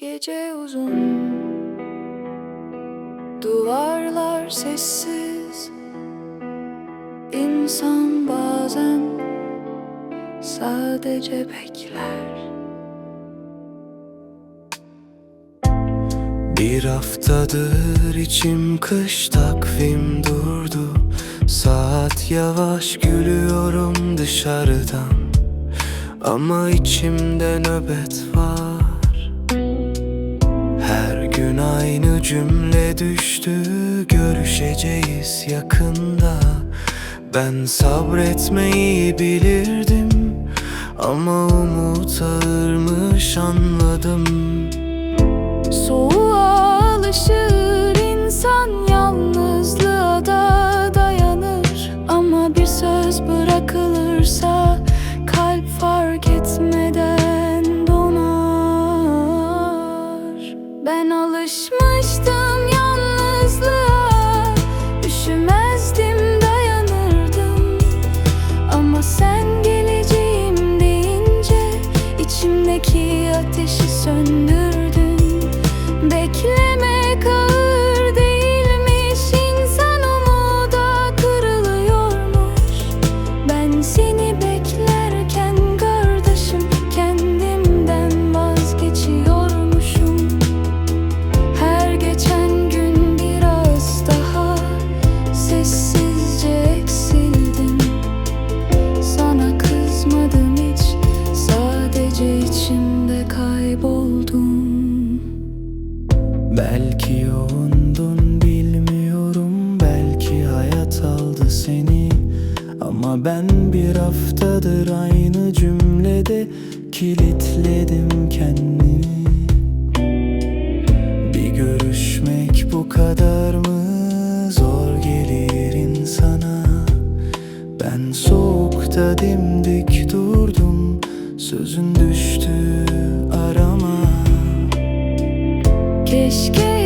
Gece uzun. Duvarlar sessiz. İnsan bazen Sadece bekler. Bir haftadır içim kış takvim durdu. Saat yavaş gülüyorum dışarıdan. Ama içimde nöbet var cümle düştü Görüşeceğiz yakında. Ben sabretmeyi bilirdim Ama umut ağırmış anladım. Soğuğa alışır insan Yalnızlığa da dayanır. Ama bir söz bırakılırsa Kalp fark etmeden donar. Ben alışmıştım ateşi söndürdün yoğundun bilmiyorum Belki hayat aldı seni. Ama ben bir haftadır aynı cümlede Kilitledim kendimi. Bir görüşmek bu kadar mı zor gelir insana? Ben soğukta dimdik durdum Sözün düştü arama. Keşke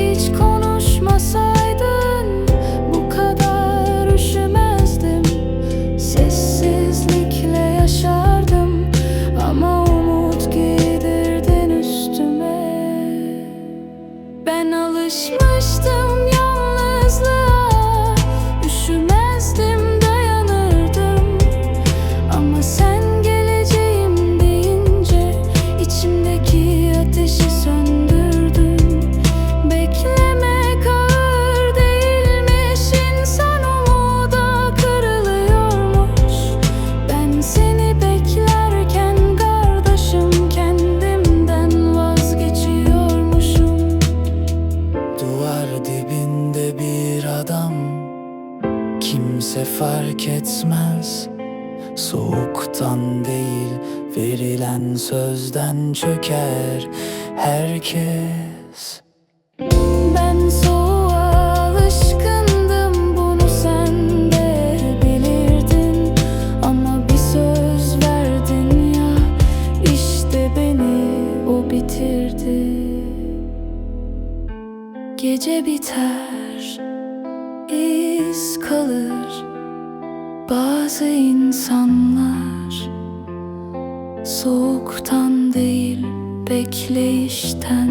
Ben alışmıştım Kimse fark etmez. Soğuktan değil verilen sözden çöker herkes. Ben bitirdi. Gece biter iz kalır bazı insanlar. Soğuktan değil bekleyişten